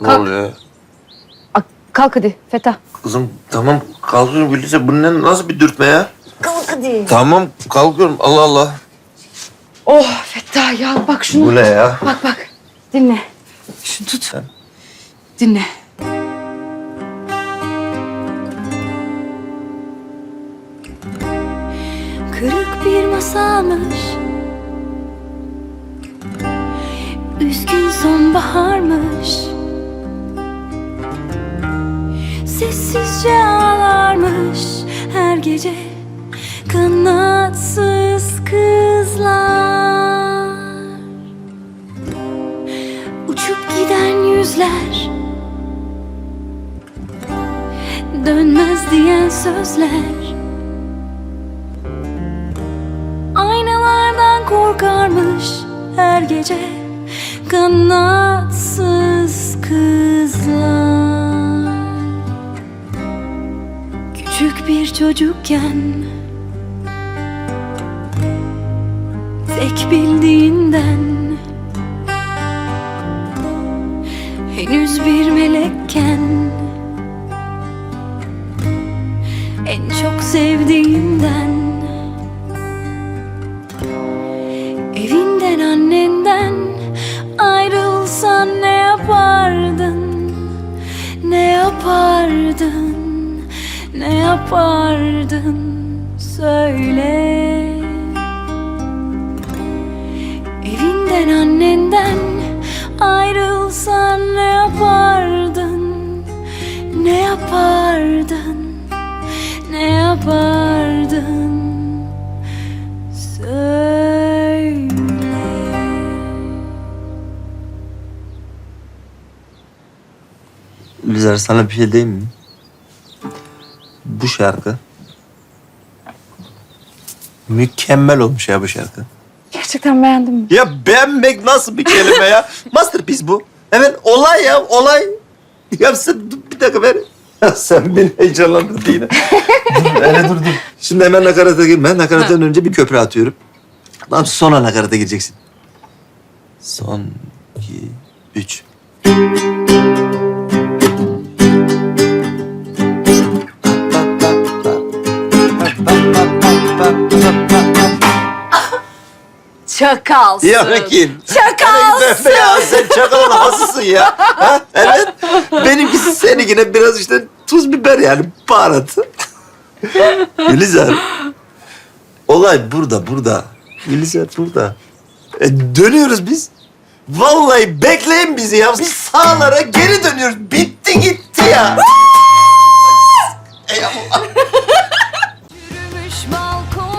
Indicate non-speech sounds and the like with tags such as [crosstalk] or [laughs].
Ne Kalk. oluyor ya? Aa, kalk hadi Feta. Kızım tamam kalkıyorum Gülüse. Bu ne, nasıl bir dürtme ya? Kalk hadi. Tamam kalkıyorum. Allah Allah. Oh Feta ya bak şunu. Bu ne ya? Bak bak. Dinle. Şunu tut. Dinle. Kırık bir masalmış Üzgün sonbaharmış. Sessizce ağlarmış her gece Kanatsız kızlar. Uçup giden yüzler Dönmez diyen sözler. Aynalardan korkarmış her gece Kanatsız kızlar. Küçük bir çocukken Tek bildiğinden Henüz bir melekken En çok sevdiğinden yapardın? Söyle. Evinden annenden ayrılsan ne yapardın? Ne yapardın? Ne yapardın? Söyle. Gülizar sana bir şey diyeyim mi? Bu şarkı mükemmel olmuş ya bu şarkı. Gerçekten beğendim mi? Ya beğenmek nasıl bir kelime ya? [laughs] Masterpiece bu. Evet olay ya olay. Ya sen dur, bir dakika ver. Ya sen beni heyecanlandırdın yine. dur [laughs] hele dur dur. Şimdi hemen nakarata girme. Nakarattan önce bir köprü atıyorum. Tamam sonra nakarata gireceksin. Son, iki, üç. Çakalsın. Ya kim? Çakalsın. Hani ya sen çakalın hasısın ya. Ha? Evet. Benimkisi seninkine biraz işte tuz biber yani baharatı. Gülizar. Olay burada, burada. Gülizar burada. E, dönüyoruz biz. Vallahi bekleyin bizi ya. Biz sağlara geri dönüyoruz. Bitti gitti ya. Ey Allah. Çürümüş balkon